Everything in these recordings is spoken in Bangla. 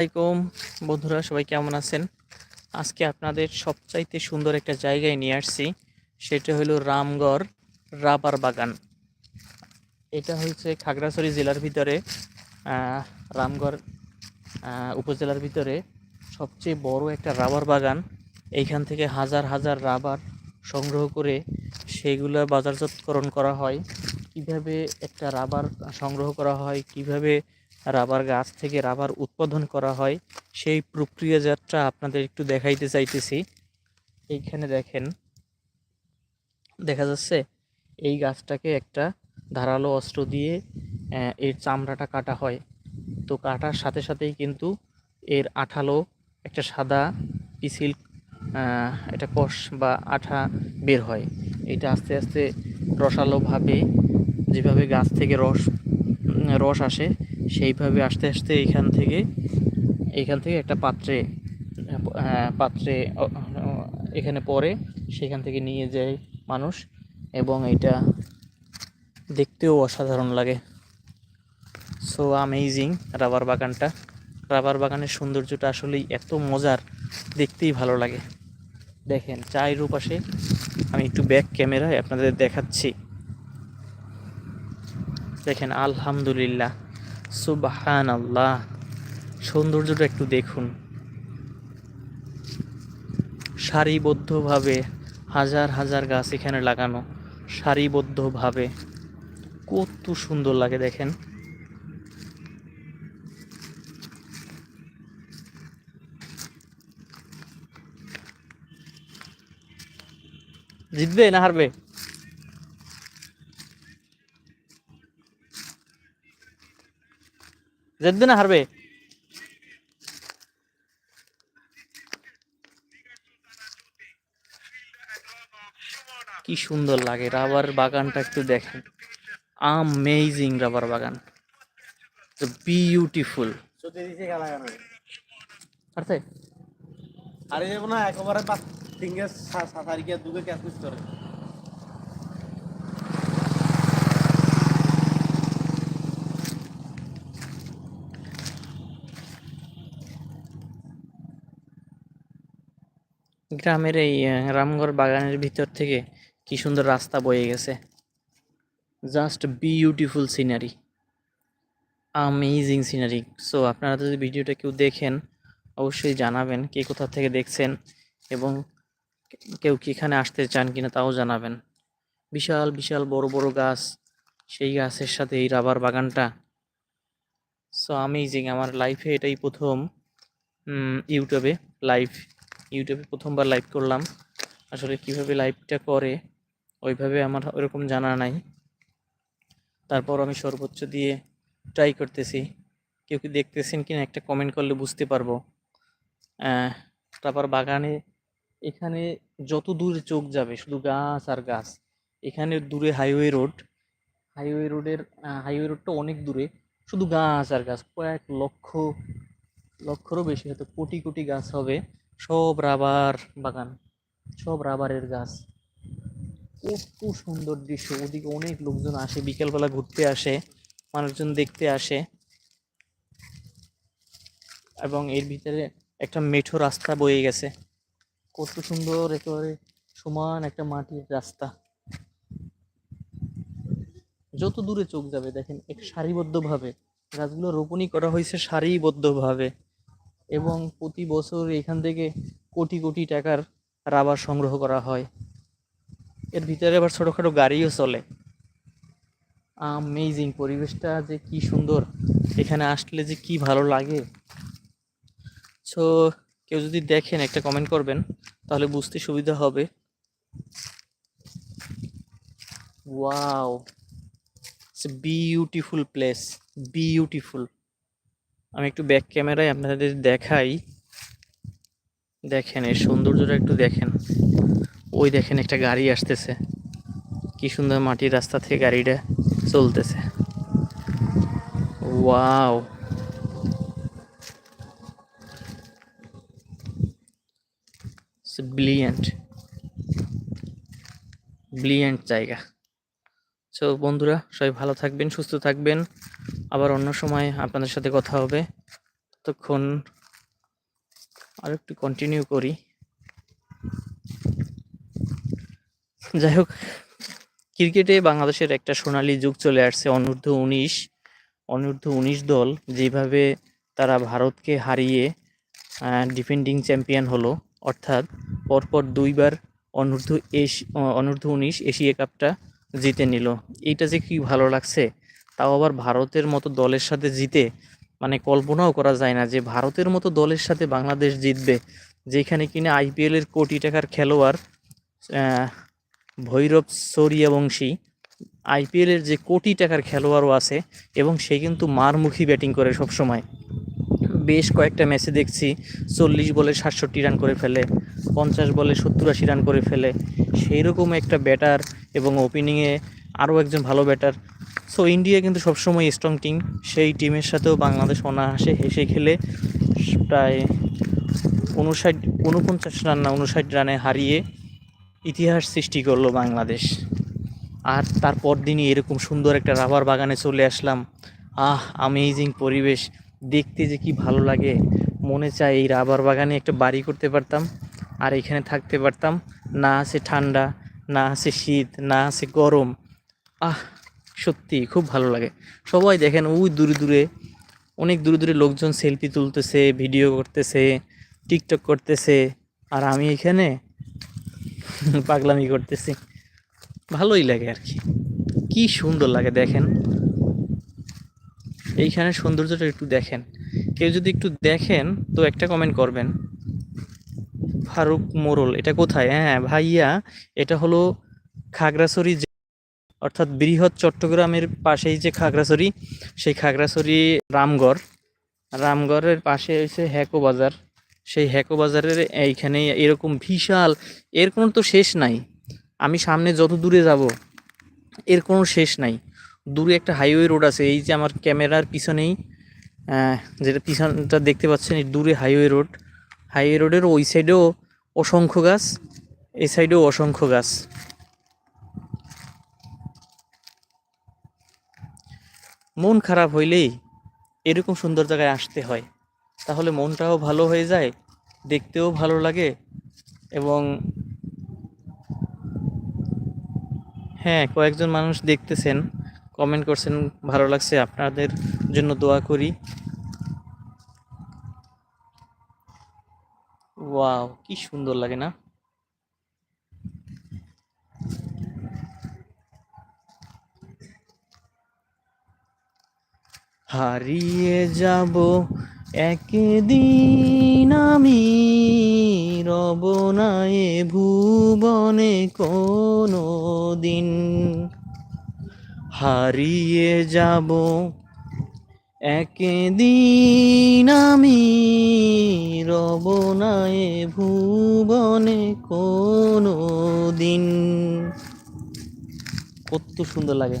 আসসালামাইকুম বন্ধুরা, সবাই কেমন আছেন? আজকে আপনাদের সবচাইতে সুন্দর একটা জায়গায় নিয়ে আসছি। সেটা হলো রামগড় রাবার বাগান। এটা হচ্ছে খাগড়াছড়ি জেলার ভিতরে রামগড় উপজেলার ভিতরে সবচেয়ে বড় একটা রাবার বাগান। এইখান থেকে হাজার হাজার রাবার সংগ্রহ করে সেগুলো বাজারজাতকরণ করা হয়। কীভাবে একটা রাবার সংগ্রহ করা হয়, কীভাবে রাবার গাছ থেকে রাবার উৎপাদন করা হয় সেই প্রক্রিয়াজাতটা আপনাদের একটু দেখাইতে চাইতেছি। এইখানে দেখেন দেখা যাচ্ছে এই গাছটাকে একটা ধারালো অস্ত্র দিয়ে এর চামড়াটা কাটা হয়। তো কাটার সাথে সাথেই কিন্তু এর আঠালো একটা সাদা আহ, একটা কষ বা আঠা বের হয়। এটা আস্তে আস্তে রসালোভাবে যেভাবে গাছ থেকে রস রস আসে সেইভাবে আস্তে আস্তে এখান থেকে এইখান থেকে একটা পাত্রে পাত্রে এখানে পরে সেখান থেকে নিয়ে যায় মানুষ এবং এটা দেখতেও অসাধারণ লাগে। সো আমেজিং রাবার বাগানটা। রাবার বাগানের সৌন্দর্যটা আসলেই এত মজার, দেখতেই ভালো লাগে। দেখেন চায়ের পাশে আমি একটু ব্যাক ক্যামেরায় আপনাদের দেখাচ্ছি। দেখেন আলহামদুলিল্লাহ। সুবাহান আল্লাহ সৌন্দর্যটা একটু দেখুন। সারিবদ্ধভাবে হাজার হাজার গাছ এখানে লাগানো। সারিবদ্ধভাবে। কত সুন্দর লাগে দেখেন। জিতবে না হারবে? জিতবে না হারবে। কি সুন্দর লাগে রাবার বাগানটা একটু দেখেন। আমেজিং রাবার বাগান। বিউটিফুল আরে না একেবারে তিনকে সাতারিকে দুকে ক্যাচ মিস করে? গ্রামের এই রামগড় বাগানের ভিতর থেকে কি সুন্দর রাস্তা বয়ে গেছে। Just beautiful scenery amazing scenery so আপনারা যদি ভিডিওটা কেউ দেখেন, অবশ্যই জানাবেন কে কোথা থেকে দেখছেন এবং কেউ কি আসতে চান কিনা তাও জানাবেন। বিশাল বিশাল বড় বড় গাছ, সেই গাছের সাথে এই রাবার বাগানটা। সো আমেজিং আমার লাইফে এটাই প্রথম ইউটিউবে লাইভ ইউটিউবে প্রথমবার লাইভ করলাম। আসলে কীভাবে লাইভটা করে, ওইভাবে আমার ওরকম জানা নাই। তারপর আমি সর্বোচ্চ দিয়ে ট্রাই করতেছি। কেউ কি দেখতেছেন কিনা একটা কমেন্ট করলে বুঝতে পারব। তারপর বাগানে এখানে যত দূর চোখ যাবে, শুধু গাছ আর গাছ, এখানে দূরে হাইওয়ে রোড হাইওয়ে রোডের হাইওয়ে রোডটা অনেক দূরে। শুধু গাছ আর গাছ, কয়েক লক্ষ, লক্ষরও বেশি, হয়তো কোটি কোটি গাছ হবে। সব রাবার বাগান, সব রাবারের গাছ। কত সুন্দর দৃশ্য। ওদিকে অনেক লোকজন আসে, বিকেলবেলা ঘুরতে আসে, মানুষজন দেখতে আসে। এবং এর ভিতরে একটা মেঠো রাস্তা বয়ে গেছে। কত সুন্দর একেবারে সমান একটা মাটির রাস্তা। যত দূরে চোখ যাবে, দেখেন, এক সারিবদ্ধভাবে। গাছগুলো রোপণই করা হয়েছে সারিবদ্ধভাবে। এবং প্রতি বছর এখান থেকে কোটি কোটি টাকার রাবার সংগ্রহ করা হয়। এর ভিতরে আবার ছোটোখাটো গাড়িও চলে। আমেজিং পরিবেশটা যে কি সুন্দর। এখানে আসলে যে কি ভালো লাগে। সো কেউ যদি দেখেন, একটা কমেন্ট করবেন, তাহলে বুঝতে সুবিধা হবে। Wow it's beautiful place beautiful আমি একটু ব্যাক ক্যামেরায় আপনাদের দেখাই। দেখেন এর সৌন্দর্যটা একটু দেখেন। ওই দেখেন একটা গাড়ি আসতেছে। কি সুন্দর মাটির রাস্তা থেকে গাড়িটা চলতেছে। ওয়াও! ব্লিয়েন্ট ব্লিয়েন্ট জায়গা। সো বন্ধুরা, সবাই ভালো থাকবেন, সুস্থ থাকবেন। আবার অন্য সময় আপনাদের সাথে কথা হবে। ততক্ষণ আর একটু কন্টিনিউ করি। যাই হোক, ক্রিকেটে বাংলাদেশের একটা সোনালী যুগ চলে আসছে, অনূর্ধ্ব উনিশ। অনূর্ধ্ব উনিশ দল যেভাবে তারা ভারতকে হারিয়ে ডিফেন্ডিং চ্যাম্পিয়ন হলো, অর্থাৎ পরপর দুইবার অনূর্ধ্ব এশ, অনূর্ধ্ব উনিশ এশিয়া কাপটা জিতে নিল। এইটা যে কি ভালো লাগছে তাও আবার ভারতের মতো দলের সাথে জিতে মানে কল্পনাও করা যায় না যে ভারতের মতো দলের সাথে বাংলাদেশ জিতবে, যেখানে কিনা আইপিএলের কোটি টাকার খেলোয়াড় ভৈরব সরিয়াবংশী আইপিএলের যে কোটি টাকার খেলোয়াড়ও আছে এবং সে কিন্তু মারমুখী ব্যাটিং করে সবসময়। বেশ কয়েকটা ম্যাচে দেখছি চল্লিশ বলে সাতষট্টি রান করে ফেলে, পঞ্চাশ বলে সত্তর আশি রান করে ফেলে। সেই রকম একটা ব্যাটার এবং ওপেনিংয়ে আরও একজন ভালো ব্যাটার সো ইন্ডিয়া কিন্তু সবসময় স্ট্রং টিম সেই টিমের সাথেও বাংলাদেশ অনায়াসে হেসে খেলে, প্রায় উনষাট, উনপঞ্চাশ রান না, উনষাট রানে হারিয়ে ইতিহাস সৃষ্টি করল বাংলাদেশ। আর তারপর দিনই এরকম সুন্দর একটা রাবার বাগানে চলে আসলাম। আহ আমেজিং পরিবেশ। দেখতে যে কি ভালো লাগে। মনে চায় এই রাবার বাগানে একটা বাড়ি করতে পারতাম, আর এখানে থাকতে পারতাম। না আছে ঠান্ডা, না আছে শীত, না আছে গরম। আহ সত্যি খুব ভালো লাগে। সবাই দেখেন ওই দূরে দূরে, অনেক দূরে দূরে লোকজন সেলফি তুলতেছে, ভিডিও করতেছে, টিকটক করতেছে, আর আমি এখানে পাগলামি করতেছি। ভালোই লাগে আর কি। কি সুন্দর লাগে দেখেন। এইখানে সৌন্দর্যটা একটু দেখেন। কেউ যদি একটু দেখেন, তো একটা কমেন্ট করবেন। ফারুক মোরল, এটা কোথায়? হ্যাঁ ভাইয়া, এটা হলো খাগড়াছড়ি অর্থাৎ বৃহৎ চট্টগ্রামের পাশেই যে খাগড়াছড়ি, সেই খাগড়াছড়ি রামগড়। রামগড়ের পাশে হচ্ছে হ্যাকো বাজার। সেই হ্যাকো বাজারের এইখানে এরকম বিশাল, এর কোনো তো শেষ নাই। আমি সামনে যত দূরে যাব, এর কোনো শেষ নাই। দূরে একটা হাইওয়ে রোড আছে, এই যে আমার ক্যামেরার পিছনেই যেটা পিছনটা দেখতে পাচ্ছেন দূরে হাইওয়ে রোড হাইওয়ে রোডের ওই সাইডেও অসংখ্য গাছ, এই সাইডেও অসংখ্য গাছ। মন খারাপ হইলেই এরকম সুন্দর জায়গায় আসতে হয়। তাহলে মনটাও ভালো হয়ে যায়, দেখতেও ভালো লাগে এবং হ্যাঁ কয়েকজন মানুষ দেখতেছেন কমেন্ট করছেন, ভালো লাগছে, আপনাদের জন্য দোয়া করি। ওয়াও কি সুন্দর লাগে না? হারিয়ে যাব একদিন আমি। রব না এ ভুবনে কোনো দিন হারিয়ে যাব একদিন আমি। রব না এ ভুবনে কোনো দিন কত সুন্দর লাগে।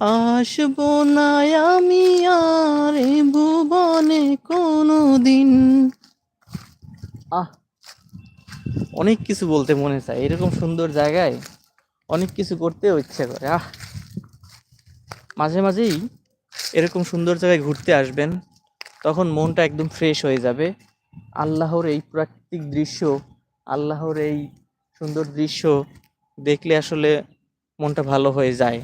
আসব না আমি আর ভুবনে কোনো দিন আহ, অনেক কিছু বলতে মনে চায়। এরকম সুন্দর জায়গায় অনেক কিছু করতেও ইচ্ছে করে। আহ, মাঝে মাঝেই এরকম সুন্দর জায়গায় ঘুরতে আসবেন, তখন মনটা একদম ফ্রেশ হয়ে যাবে। আল্লাহর এই প্রাকৃতিক দৃশ্য, আল্লাহর এই সুন্দর দৃশ্য দেখলে আসলে মনটা ভালো হয়ে যায়।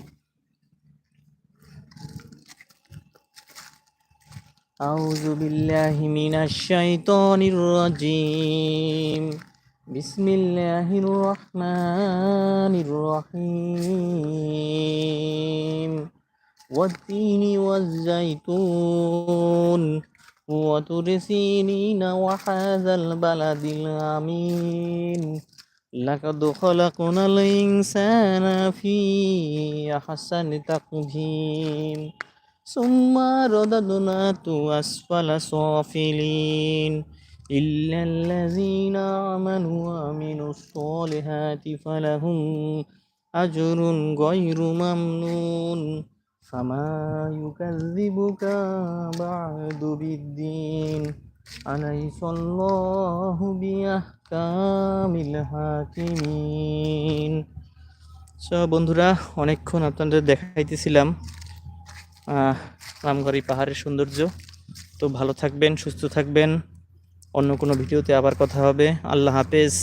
أعوذ بالله من الشيطان الرجيم بسم الله الرحمن الرحيم والتين والزيتون وطور سينين وهذا البلد الأمين لقد خلقنا الإنسان في أحسن تقويم ثم رددناه أسفل سافلين إلا الذين آمنوا وعملوا الصالحات فلهم أجر غير ممنون فما يكذبك بعد بالدين أليس الله بأحكام الحاكمين সো বন্ধুরা অনেকক্ষণ আপনাদের দেখাইতেছিলাম আহ, রামগড়ি পাহাড়ের সৌন্দর্য। তো ভালো থাকবেন, সুস্থ থাকবেন। অন্য কোনো ভিডিওতে আবার কথা হবে। আল্লাহ হাফেজ।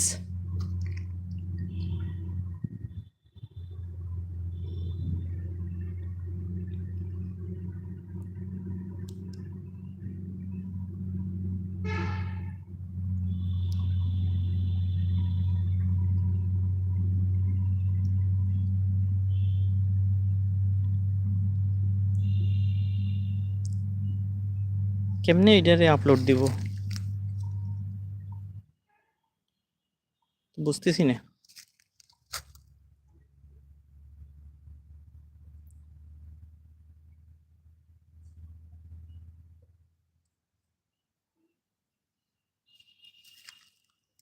কেমনে এটারে আপলোড দিব? বুঝতেছি না।